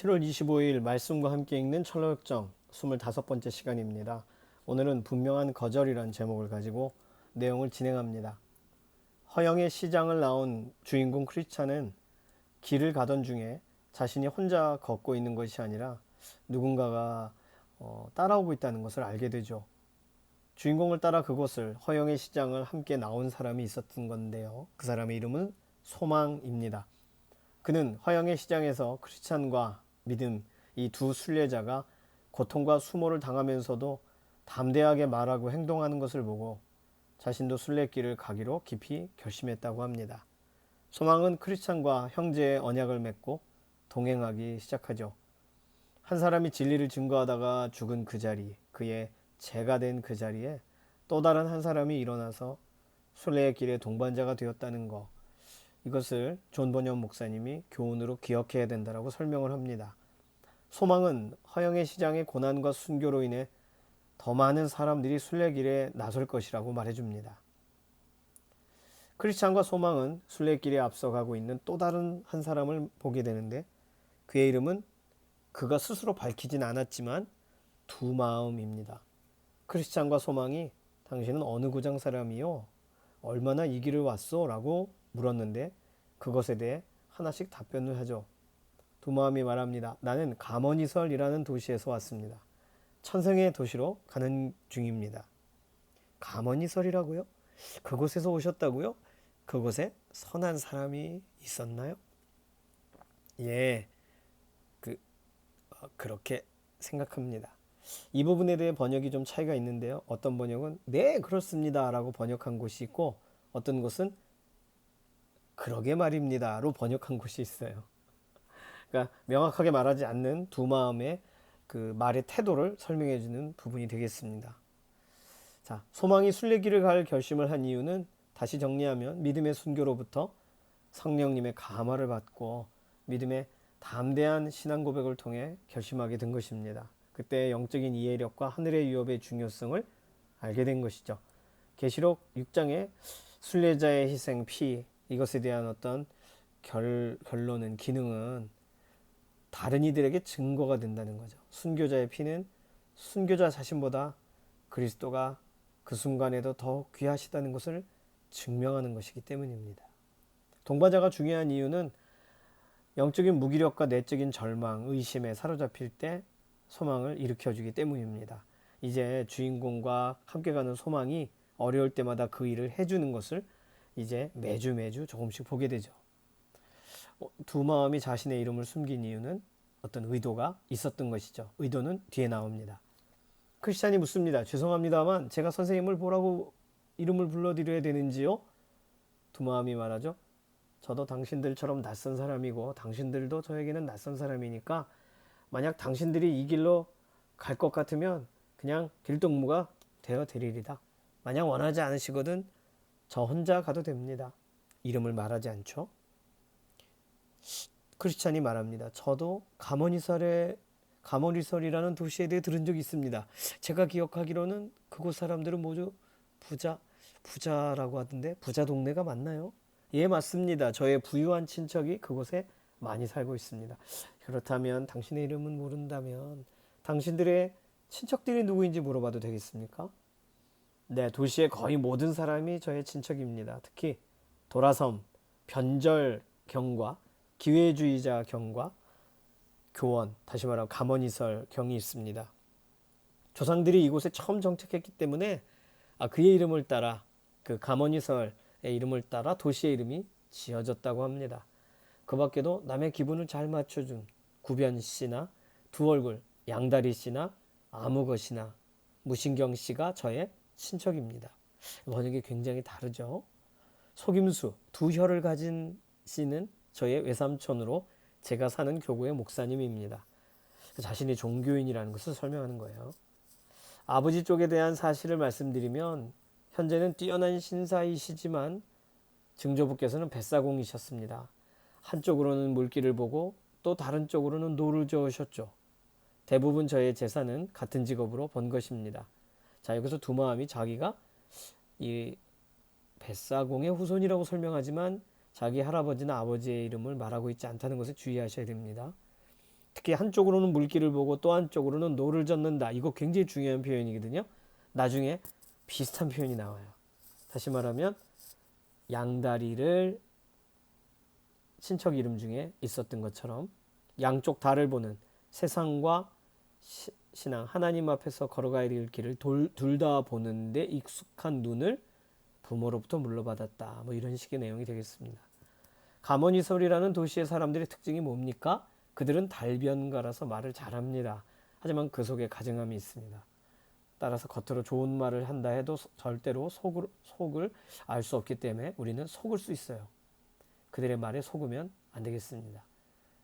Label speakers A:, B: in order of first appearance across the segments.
A: 7월 25일 말씀과 함께 읽는 철로역정 25번째 시간입니다. 오늘은 분명한 거절이란 제목을 가지고 내용을 진행합니다. 허영의 시장을 나온 주인공 크리스찬은 길을 가던 중에 자신이 혼자 걷고 있는 것이 아니라 누군가가 어, 따라오고 있다는 것을 알게 되죠. 주인공을 따라 그곳을 허영의 시장을 함께 나온 사람이 있었던 건데요. 그 사람의 이름은 소망입니다. 그는 허영의 시장에서 크리스찬과 믿음 이 두 순례자가 고통과 수모를 당하면서도 담대하게 말하고 행동하는 것을 보고 자신도 순례길을 가기로 깊이 결심했다고 합니다. 소망은 크리스찬과 형제의 언약을 맺고 동행하기 시작하죠. 한 사람이 진리를 증거하다가 죽은 그 자리, 그의 재가 된 그 자리에 또 다른 한 사람이 일어나서 순례의 길의 동반자가 되었다는 것. 이것을 존 번연 목사님이 교훈으로 기억해야 된다라고 설명을 합니다. 소망은 허영의 시장의 고난과 순교로 인해 더 많은 사람들이 순례길에 나설 것이라고 말해줍니다. 크리스찬과 소망은 순례길에 앞서가고 있는 또 다른 한 사람을 보게 되는데 그의 이름은 그가 스스로 밝히진 않았지만 두 마음입니다. 크리스찬과 소망이 당신은 어느 구장 사람이요? 얼마나 이 길을 왔어? 라고 물었는데 그것에 대해 하나씩 답변을 하죠. 두 마음이 말합니다. 나는 가머니설이라는 도시에서 왔습니다. 천성의 도시로 가는 중입니다. 가머니설이라고요? 그곳에서 오셨다고요? 그곳에 선한 사람이 있었나요? 예, 그 어, 그렇게 생각합니다. 이 부분에 대해 번역이 좀 차이가 있는데요. 어떤 번역은 네 그렇습니다라고 번역한 곳이 있고 어떤 곳은 그러게 말입니다로 번역한 곳이 있어요. 그러니까 명확하게 말하지 않는 두 마음의 그 말의 태도를 설명해 주는 부분이 되겠습니다. 자, 소망이 순례길을 갈 결심을 한 이유는 다시 정리하면 믿음의 순교로부터 성령님의 감화를 받고 믿음의 담대한 신앙 고백을 통해 결심하게 된 것입니다. 그때 영적인 이해력과 하늘의 유업의 중요성을 알게 된 것이죠. 계시록 6장의 순례자의 희생 피 이것에 대한 어떤 결, 결론은 기능은 다른 이들에게 증거가 된다는 거죠. 순교자의 피는 순교자 자신보다 그리스도가 그 순간에도 더 귀하시다는 것을 증명하는 것이기 때문입니다. 동반자가 중요한 이유는 영적인 무기력과 내적인 절망, 의심에 사로잡힐 때 소망을 일으켜주기 때문입니다. 이제 주인공과 함께 가는 소망이 어려울 때마다 그 일을 해주는 것을 이제 매주 매주 조금씩 보게 되죠. 어, 두 마음이 자신의 이름을 숨긴 이유는 어떤 의도가 있었던 것이죠. 의도는 뒤에 나옵니다. 크리스찬이 묻습니다. 죄송합니다만 제가 선생님을 뭐라고 이름을 불러드려야 되는지요? 두 마음이 말하죠. 저도 당신들처럼 낯선 사람이고 당신들도 저에게는 낯선 사람이니까 만약 당신들이 이 길로 갈 것 같으면 그냥 길동무가 되어 드리리다. 만약 원하지 않으시거든 저 혼자 가도 됩니다. 이름을 말하지 않죠. 크리스찬이 말합니다. 저도 가모니설의 가모니설이라는 도시에 대해 들은 적이 있습니다. 제가 기억하기로는 그곳 사람들은 모두 부자 부자라고 하던데 부자 동네가 맞나요? 예 맞습니다. 저의 부유한 친척이 그곳에 많이 살고 있습니다. 그렇다면 당신의 이름은 모른다면 당신들의 친척들이 누구인지 물어봐도 되겠습니까? 네, 도시의 거의 모든 사람이 저의 친척입니다. 특히 도라섬, 변절 경과, 기회주의자 경과, 교원, 다시 말하면 가머니설 경이 있습니다. 조상들이 이곳에 처음 정착했기 때문에 아, 그의 이름을 따라 그 가머니설의 이름을 따라 도시의 이름이 지어졌다고 합니다. 그 밖에도 남의 기분을 잘 맞춰준 구변 씨나 두 얼굴 양다리 씨나 아무것 씨나 무신경 씨가 저의 친척입니다. 번역이 굉장히 다르죠. 속임수 두 혀를 가진 씨는 저의 외삼촌으로 제가 사는 교구의 목사님입니다. 자신이 종교인이라는 것을 설명하는 거예요. 아버지 쪽에 대한 사실을 말씀드리면 현재는 뛰어난 신사이시지만 증조부께서는 뱃사공이셨습니다. 한쪽으로는 물기를 보고 또 다른 쪽으로는 노를 저으셨죠. 대부분 저의 재산은 같은 직업으로 번 것입니다. 자, 여기서 두 마음이 자기가 이 뱃사공의 후손이라고 설명하지만 자기 할아버지나 아버지의 이름을 말하고 있지 않다는 것을 주의하셔야 됩니다. 특히 한쪽으로는 물길을 보고 또 한쪽으로는 노를 젓는다. 이거 굉장히 중요한 표현이거든요. 나중에 비슷한 표현이 나와요. 다시 말하면 양다리를 친척 이름 중에 있었던 것처럼 양쪽 달을 보는 세상과 시- 신앙 하나님 앞에서 걸어가야 될 길을 둘 다 보는데 익숙한 눈을 부모로부터 물려받았다. 뭐 이런 식의 내용이 되겠습니다. 가모니설이라는 도시의 사람들의 특징이 뭡니까? 그들은 달변가라서 말을 잘합니다. 하지만 그 속에 가증함이 있습니다. 따라서 겉으로 좋은 말을 한다 해도 소- 절대로 속을, 속을 알 수 없기 때문에 우리는 속을 수 있어요. 그들의 말에 속으면 안 되겠습니다.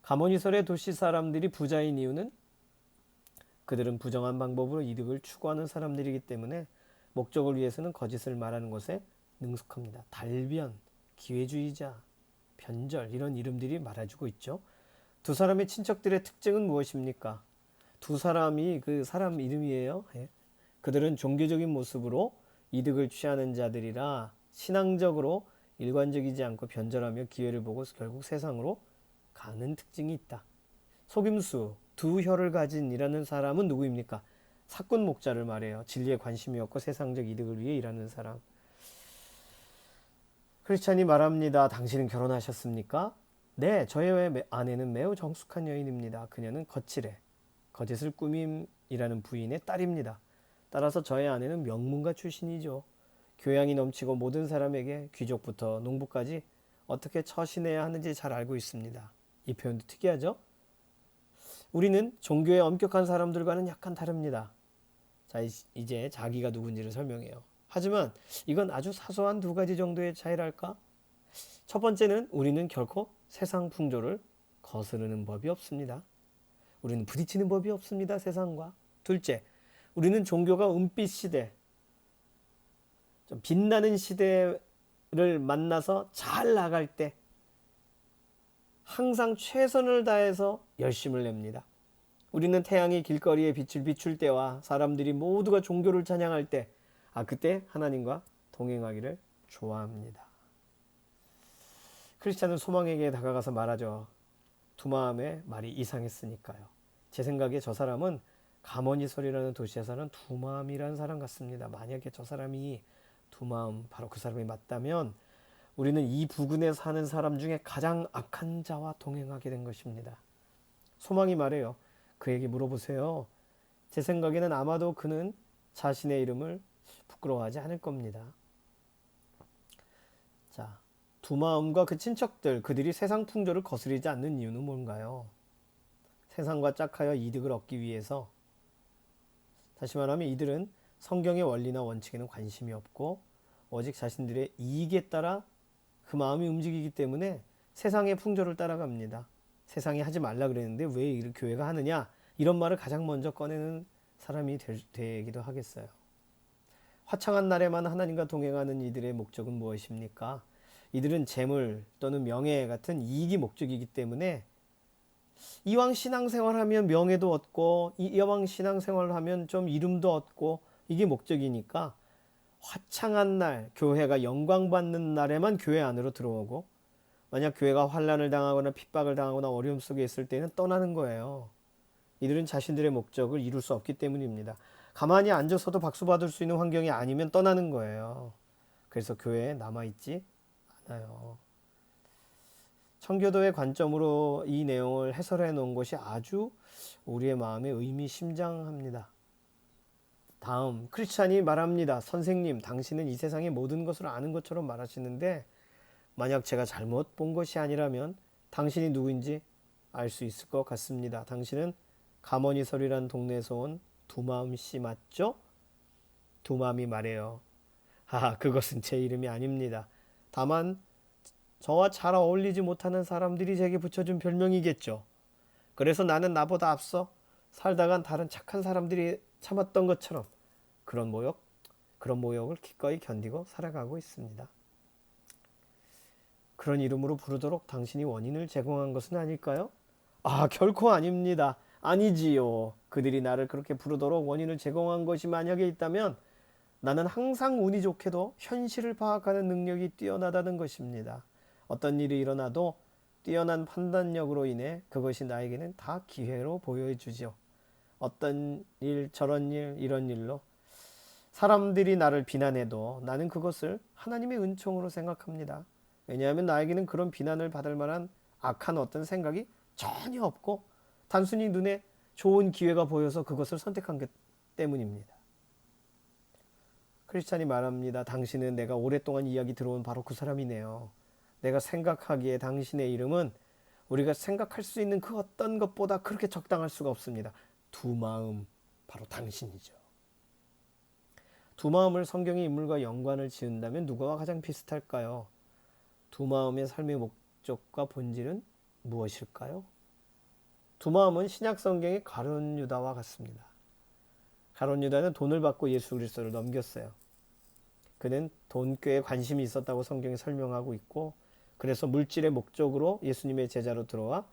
A: 가모니설의 도시 사람들이 부자인 이유는 그들은 부정한 방법으로 이득을 추구하는 사람들이기 때문에 목적을 위해서는 거짓을 말하는 것에 능숙합니다. 달변, 기회주의자, 변절 이런 이름들이 말해주고 있죠. 두 사람의 친척들의 특징은 무엇입니까? 두 사람이 그 사람 이름이에요. 예. 그들은 종교적인 모습으로 이득을 취하는 자들이라 신앙적으로 일관적이지 않고 변절하며 기회를 보고 결국 세상으로 가는 특징이 있다. 속임수, 두 혀를 가진 이라는 사람은 누구입니까? 사꾼 목자를 말해요. 진리에 관심이 없고 세상적 이득을 위해 일하는 사람. 크리스찬이 말합니다. 당신은 결혼하셨습니까? 네, 저의 매- 아내는 매우 정숙한 여인입니다. 그녀는 거칠해. 거짓을 꾸밈이라는 부인의 딸입니다. 따라서 저의 아내는 명문가 출신이죠. 교양이 넘치고 모든 사람에게 귀족부터 농부까지 어떻게 처신해야 하는지 잘 알고 있습니다. 이 표현도 특이하죠? 우리는 종교의 엄격한 사람들과는 약간 다릅니다. 자, 이- 이제 자기가 누군지를 설명해요. 하지만 이건 아주 사소한 두 가지 정도의 차이랄까? 첫 번째는 우리는 결코 세상 풍조를 거스르는 법이 없습니다. 우리는 부딪히는 법이 없습니다. 세상과. 둘째, 우리는 종교가 은빛 시대, 좀 빛나는 시대를 만나서 잘 나갈 때 항상 최선을 다해서 열심을 냅니다. 우리는 태양이 길거리에 빛을 비출 때와 사람들이 모두가 종교를 찬양할 때, 아, 그때 하나님과 동행하기를 좋아합니다. 크리스찬은 소망에게 다가가서 말하죠. 두 마음의 말이 이상했으니까요. 제 생각에 저 사람은 가머니설이라는 도시에 사는 두 마음이라는 사람 같습니다. 만약에 저 사람이 두 마음, 바로 그 사람이 맞다면 우리는 이 부근에 사는 사람 중에 가장 악한 자와 동행하게 된 것입니다. 소망이 말해요. 그에게 물어보세요. 제 생각에는 아마도 그는 자신의 이름을 부끄러워하지 않을 겁니다. 자, 두 마음과 그 친척들, 그들이 세상 풍조를 거스르지 않는 이유는 뭔가요? 세상과 짝하여 이득을 얻기 위해서 다시 말하면 이들은 성경의 원리나 원칙에는 관심이 없고 오직 자신들의 이익에 따라 그 마음이 움직이기 때문에 세상의 풍조를 따라갑니다. 세상이 하지 말라 그랬는데 왜이 교회가 하느냐? 이런 말을 가장 먼저 꺼내는 사람이 될, 되기도 하겠어요. 화창한 날에만 하나님과 동행하는 이들의 목적은 무엇입니까? 이들은 재물 또는 명예 같은 이익이 목적이기 때문에 이왕 신앙생활하면 명예도 얻고 이왕 신앙생활하면 좀 이름도 얻고 이게 목적이니까 화창한 날 교회가 영광 받는 날에만 교회 안으로 들어오고 만약 교회가 환란을 당하거나 핍박을 당하거나 어려움 속에 있을 때는 떠나는 거예요. 이들은 자신들의 목적을 이룰 수 없기 때문입니다. 가만히 앉아서도 박수 받을 수 있는 환경이 아니면 떠나는 거예요. 그래서 교회에 남아 있지 않아요. 청교도의 관점으로 이 내용을 해설해 놓은 것이 아주 우리의 마음에 의미심장합니다. 다음 크리스찬이 말합니다. 선생님, 당신은 이 세상의 모든 것을 아는 것처럼 말하시는데 만약 제가 잘못 본 것이 아니라면 당신이 누구인지 알 수 있을 것 같습니다. 당신은 가머니설이라는 동네에서 온 두마음 씨 맞죠? 두마음이 말해요. 아, 그것은 제 이름이 아닙니다. 다만 저와 잘 어울리지 못하는 사람들이 제게 붙여준 별명이겠죠. 그래서 나는 나보다 앞서 살다간 다른 착한 사람들이 참았던 것처럼 그런 모욕, 그런 모욕을 기꺼이 견디고 살아가고 있습니다. 그런 이름으로 부르도록 당신이 원인을 제공한 것은 아닐까요? 아, 결코 아닙니다. 아니지요. 그들이 나를 그렇게 부르도록 원인을 제공한 것이 만약에 있다면 나는 항상 운이 좋게도 현실을 파악하는 능력이 뛰어나다는 것입니다. 어떤 일이 일어나도 뛰어난 판단력으로 인해 그것이 나에게는 다 기회로 보여주죠. 어떤 일, 저런 일, 이런 일로 사람들이 나를 비난해도 나는 그것을 하나님의 은총으로 생각합니다. 왜냐하면 나에게는 그런 비난을 받을 만한 악한 어떤 생각이 전혀 없고 단순히 눈에 좋은 기회가 보여서 그것을 선택한 것 때문입니다. 크리스찬이 말합니다. 당신은 내가 오랫동안 이야기 들어온 바로 그 사람이네요. 내가 생각하기에 당신의 이름은 우리가 생각할 수 있는 그 어떤 것보다 그렇게 적당할 수가 없습니다. 두 마음, 바로 당신이죠. 두 마음을 성경의 인물과 연관을 지은다면 누구와 가장 비슷할까요? 두 마음의 삶의 목적과 본질은 무엇일까요? 두 마음은 신약 성경의 가론 유다와 같습니다. 가론 유다는 돈을 받고 예수 그리스도를 넘겼어요. 그는 돈꾀에 관심이 있었다고 성경이 설명하고 있고 그래서 물질의 목적으로 예수님의 제자로 들어와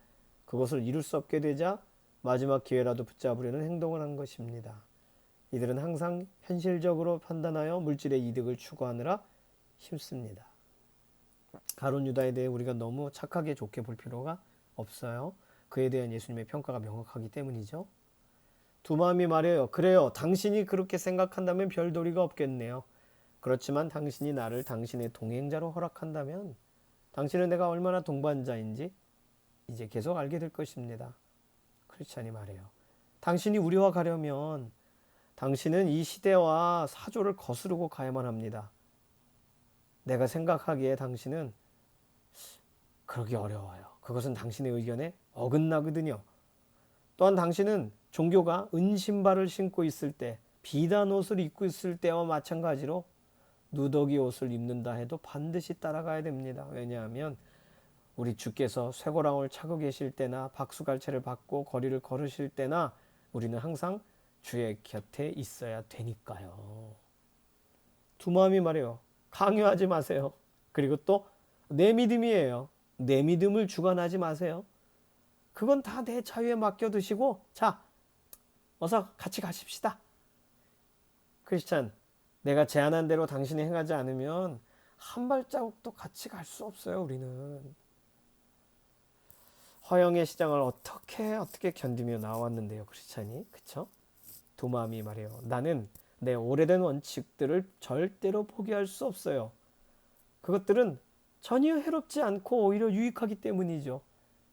A: 그것을 이룰 수 없게 되자 마지막 기회라도 붙잡으려는 행동을 한 것입니다. 이들은 항상 현실적으로 판단하여 물질의 이득을 추구하느라 힘씁니다. 가론 유다에 대해 우리가 너무 착하게 좋게 볼 필요가 없어요. 그에 대한 예수님의 평가가 명확하기 때문이죠. 두 마음이 말해요. 그래요. 당신이 그렇게 생각한다면 별 도리가 없겠네요. 그렇지만 당신이 나를 당신의 동행자로 허락한다면 당신은 내가 얼마나 동반자인지 이제 계속 알게 될 것입니다. 크리스찬이 말해요. 당신이 우리와 가려면 당신은 이 시대와 사조를 거스르고 가야만 합니다. 내가 생각하기에 당신은 그러기 어려워요. 그것은 당신의 의견에 어긋나거든요. 또한 당신은 종교가 은신발을 신고 있을 때, 비단 옷을 입고 있을 때와 마찬가지로 누더기 옷을 입는다 해도 반드시 따라가야 됩니다. 왜냐하면 우리 주께서 쇠고랑을 차고 계실 때나 박수갈채를 받고 거리를 걸으실 때나 우리는 항상 주의 곁에 있어야 되니까요. 두 마음이 말해요. 강요하지 마세요. 그리고 또 내 믿음이에요. 내 믿음을 주관하지 마세요. 그건 다 내 자유에 맡겨두시고 자 어서 같이 가십시다. 크리스찬 내가 제안한 대로 당신이 행하지 않으면 한 발자국도 같이 갈 수 없어요 우리는. 허영의 시장을 어떻게 어떻게 견디며 나왔는데요 크리스찬이 그쵸? 두 마음이 말해요. 나는 내 오래된 원칙들을 절대로 포기할 수 없어요. 그것들은 전혀 해롭지 않고 오히려 유익하기 때문이죠.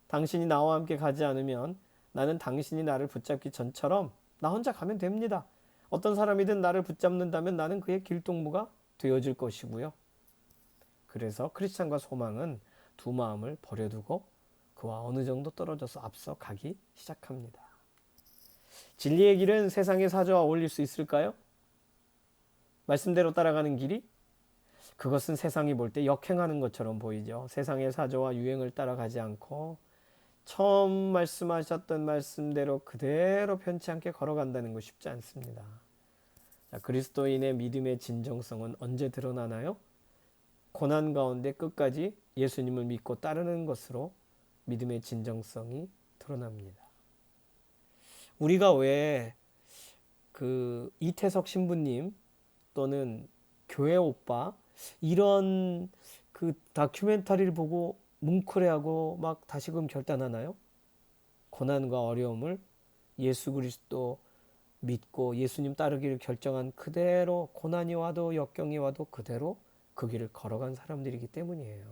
A: 당신이 나와 함께 가지 않으면 나는 당신이 나를 붙잡기 전처럼 나 혼자 가면 됩니다. 어떤 사람이든 나를 붙잡는다면 나는 그의 길동무가 되어질 것이고요. 그래서 크리스찬과 소망은 두 마음을 버려두고 그와 어느 정도 떨어져서 앞서 가기 시작합니다. 진리의 길은 세상의 사조와 어울릴 수 있을까요? 말씀대로 따라가는 길이 그것은 세상이 볼 때 역행하는 것처럼 보이죠. 세상의 사조와 유행을 따라가지 않고 처음 말씀하셨던 말씀대로 그대로 편치 않게 걸어간다는 거 쉽지 않습니다. 자, 그리스도인의 믿음의 진정성은 언제 드러나나요? 고난 가운데 끝까지 예수님을 믿고 따르는 것으로 믿음의 진정성이 드러납니다. 우리가 왜 그 이태석 신부님 또는 교회 오빠 이런 그 다큐멘터리를 보고 뭉클해하고 막 다시금 결단하나요? 고난과 어려움을 예수 그리스도 믿고 예수님 따르기를 결정한 그대로 고난이 와도 역경이 와도 그대로 그 길을 걸어간 사람들이기 때문이에요.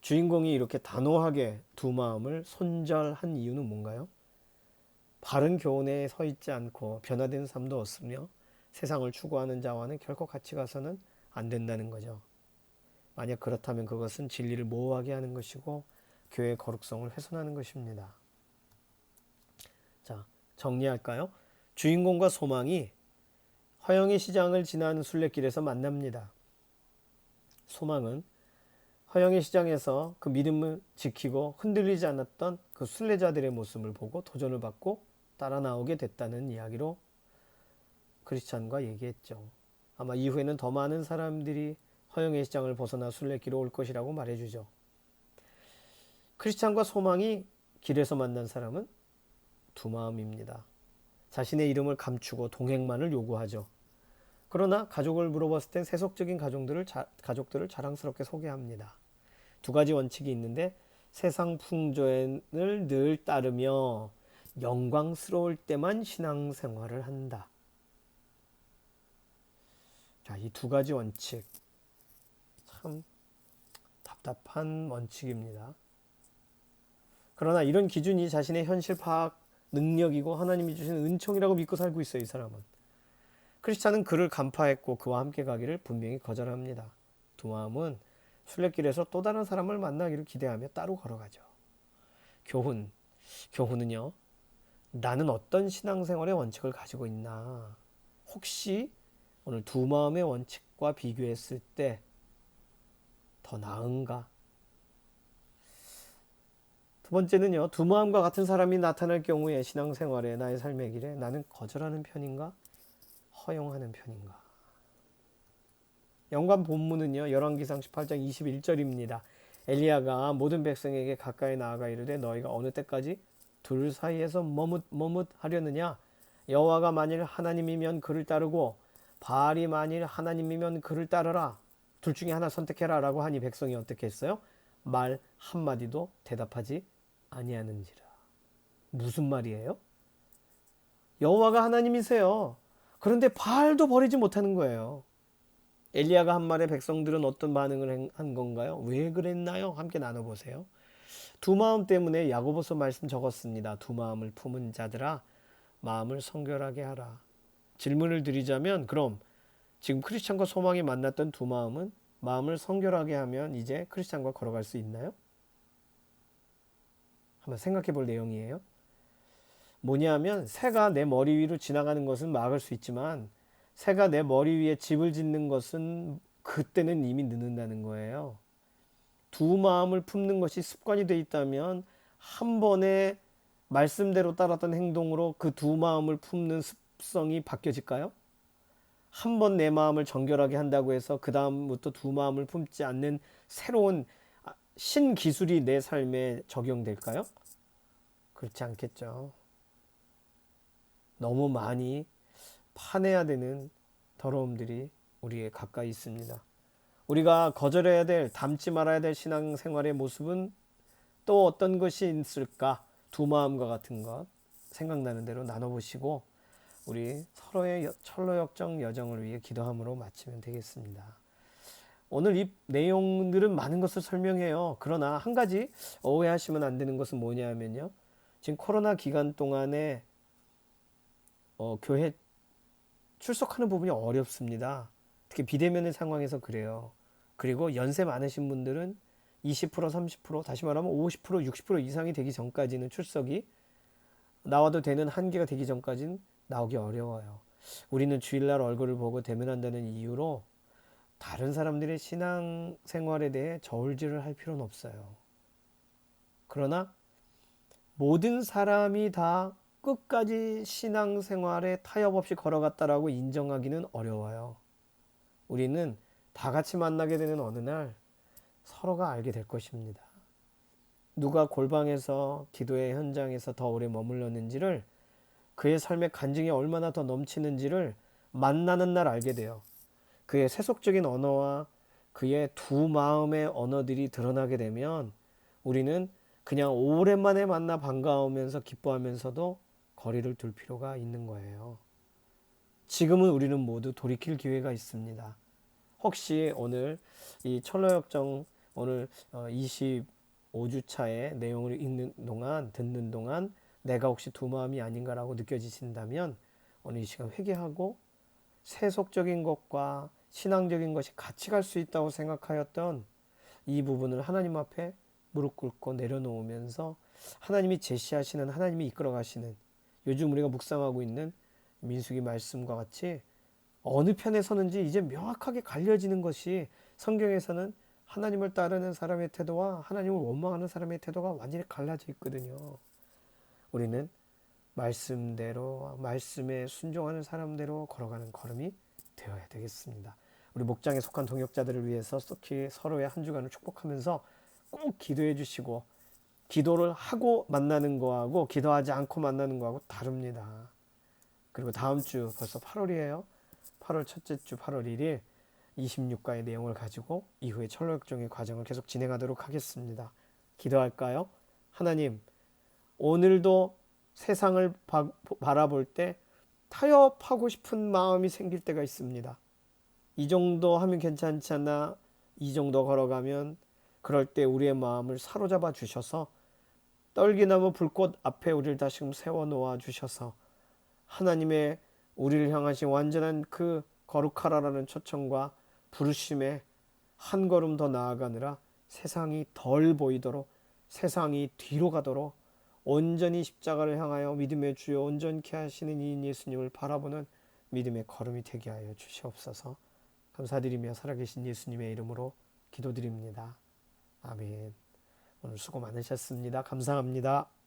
A: 주인공이 이렇게 단호하게 두 마음을 손절한 이유는 뭔가요? 바른 교훈에 서 있지 않고 변화된 삶도 없으며 세상을 추구하는 자와는 결코 같이 가서는 안 된다는 거죠. 만약 그렇다면 그것은 진리를 모호하게 하는 것이고 교회의 거룩성을 훼손하는 것입니다. 자, 정리할까요? 주인공과 소망이 허영의 시장을 지나는 순례길에서 만납니다. 소망은 허영의 시장에서 그 믿음을 지키고 흔들리지 않았던 그 순례자들의 모습을 보고 도전을 받고 따라 나오게 됐다는 이야기로 크리스찬과 얘기했죠. 아마 이후에는 더 많은 사람들이 허영의 시장을 벗어나 순례길로 올 것이라고 말해주죠. 크리스찬과 소망이 길에서 만난 사람은 두 마음입니다. 자신의 이름을 감추고 동행만을 요구하죠. 그러나 가족을 물어봤을 땐 세속적인 가족들을 자, 가족들을 자랑스럽게 소개합니다. 두 가지 원칙이 있는데 세상 풍조를 늘 따르며 영광스러울 때만 신앙생활을 한다. 자, 이 두 가지 원칙 참 답답한 원칙입니다. 그러나 이런 기준이 자신의 현실 파악 능력이고 하나님이 주신 은총이라고 믿고 살고 있어요, 이 사람은. 크리스찬은 그를 간파했고 그와 함께 가기를 분명히 거절합니다. 두 마음은 순례길에서 또 다른 사람을 만나기를 기대하며 따로 걸어가죠. 교훈. 교훈은요. 나는 어떤 신앙생활의 원칙을 가지고 있나? 혹시 오늘 두 마음의 원칙과 비교했을 때 더 나은가? 두 번째는요, 두 마음과 같은 사람이 나타날 경우에 신앙생활에 나의 삶의 길에 나는 거절하는 편인가? 허용하는 편인가? 연관 본문은요, 열왕기상 18장 21절입니다. 엘리야가 모든 백성에게 가까이 나아가 이르되 너희가 어느 때까지 둘 사이에서 머뭇 머뭇 하려느냐? 여호와가 만일 하나님이면 그를 따르고 바알이 만일 하나님이면 그를 따르라. 둘 중에 하나 선택해라 라고 하니 백성이 어떻게 했어요? 말 한마디도 대답하지 아니하는지라. 무슨 말이에요? 여호와가 하나님이세요. 그런데 바알도 버리지 못하는 거예요. 엘리야가 한 말에 백성들은 어떤 반응을 한 건가요? 왜 그랬나요? 함께 나눠보세요. 두 마음 때문에 야고보서 말씀 적었습니다. 두 마음을 품은 자들아 마음을 성결하게 하라. 질문을 드리자면 그럼 지금 크리스찬과 소망이 만났던 두 마음은 마음을 성결하게 하면 이제 크리스찬과 걸어갈 수 있나요? 한번 생각해 볼 내용이에요. 뭐냐면 새가 내 머리 위로 지나가는 것은 막을 수 있지만 새가 내 머리 위에 집을 짓는 것은 그때는 이미 늦는다는 거예요. 두 마음을 품는 것이 습관이 돼 있다면 한 번에 말씀대로 따랐던 행동으로 그 두 마음을 품는 습 성이 바뀌어질까요? 한 번 내 마음을 정결하게 한다고 해서 그 다음부터 두 마음을 품지 않는 새로운 신기술이 내 삶에 적용될까요? 그렇지 않겠죠. 너무 많이 파내야 되는 더러움들이 우리에 가까이 있습니다. 우리가 거절해야 될, 담지 말아야 될 신앙생활의 모습은 또 어떤 것이 있을까? 두 마음과 같은 것 생각나는 대로 나눠보시고 우리 서로의 철로 역정 여정을 위해 기도함으로 마치면 되겠습니다. 오늘 이 내용들은 많은 것을 설명해요. 그러나 한 가지 오해하시면 안 되는 것은 뭐냐면요. 지금 코로나 기간 동안에 어, 교회 출석하는 부분이 어렵습니다. 특히 비대면의 상황에서 그래요. 그리고 연세 많으신 분들은 20% 30% 다시 말하면 50% 60% 이상이 되기 전까지는 출석이 나와도 되는 한계가 되기 전까지는 나오기 어려워요. 우리는 주일날 얼굴을 보고 대면한다는 이유로 다른 사람들의 신앙 생활에 대해 저울질을 할 필요는 없어요. 그러나 모든 사람이 다 끝까지 신앙 생활에 타협 없이 걸어갔다라고 인정하기는 어려워요. 우리는 다 같이 만나게 되는 어느 날 서로가 알게 될 것입니다. 누가 골방에서 기도의 현장에서 더 오래 머물렀는지를 그의 삶의 간증이 얼마나 더 넘치는지를 만나는 날 알게 돼요. 그의 세속적인 언어와 그의 두 마음의 언어들이 드러나게 되면 우리는 그냥 오랜만에 만나 반가우면서 기뻐하면서도 거리를 둘 필요가 있는 거예요. 지금은 우리는 모두 돌이킬 기회가 있습니다. 혹시 오늘 이 철로역정 오늘 25주차의 어, 내용을 읽는 동안 듣는 동안 내가 혹시 두 마음이 아닌가라고 느껴지신다면 오늘 이 시간 회개하고 세속적인 것과 신앙적인 것이 같이 갈 수 있다고 생각하였던 이 부분을 하나님 앞에 무릎 꿇고 내려놓으면서 하나님이 제시하시는 하나님이 이끌어 가시는 요즘 우리가 묵상하고 있는 민수기 말씀과 같이 어느 편에 서는지 이제 명확하게 갈려지는 것이 성경에서는 하나님을 따르는 사람의 태도와 하나님을 원망하는 사람의 태도가 완전히 갈라져 있거든요. 우리는 말씀대로 말씀에 순종하는 사람대로 걸어가는 걸음이 되어야 되겠습니다. 우리 목장에 속한 동역자들을 위해서 특히 서로의 한 주간을 축복하면서 꼭 기도해 주시고 기도를 하고 만나는 거하고 기도하지 않고 만나는 거하고 다릅니다. 그리고 다음 주 벌써 8월이에요. 8월 첫째 주 8월 1일 26가의 내용을 가지고 이후에 철로역정의 과정을 계속 진행하도록 하겠습니다. 기도할까요? 하나님, 오늘도 세상을 바, 바라볼 때 타협하고 싶은 마음이 생길 때가 있습니다. 이 정도 하면 않나? 이 정도 걸어가면 그럴 때 우리의 마음을 사로잡아 주셔서 떨기나무 불꽃 앞에 우리를 다시금 세워 놓아 주셔서 하나님의 우리를 향하신 완전한 그 거룩하라라는 초청과 부르심에 한 걸음 더 나아가느라 세상이 덜 보이도록 세상이 뒤로 가도록 온전히 십자가를 향하여 믿음의 주여 온전케 하시는 이인 예수님을 바라보는 믿음의 걸음이 되게 하여 주시옵소서. 감사드리며 살아계신 예수님의 이름으로 기도드립니다. 아멘. 오늘 수고 많으셨습니다. 감사합니다.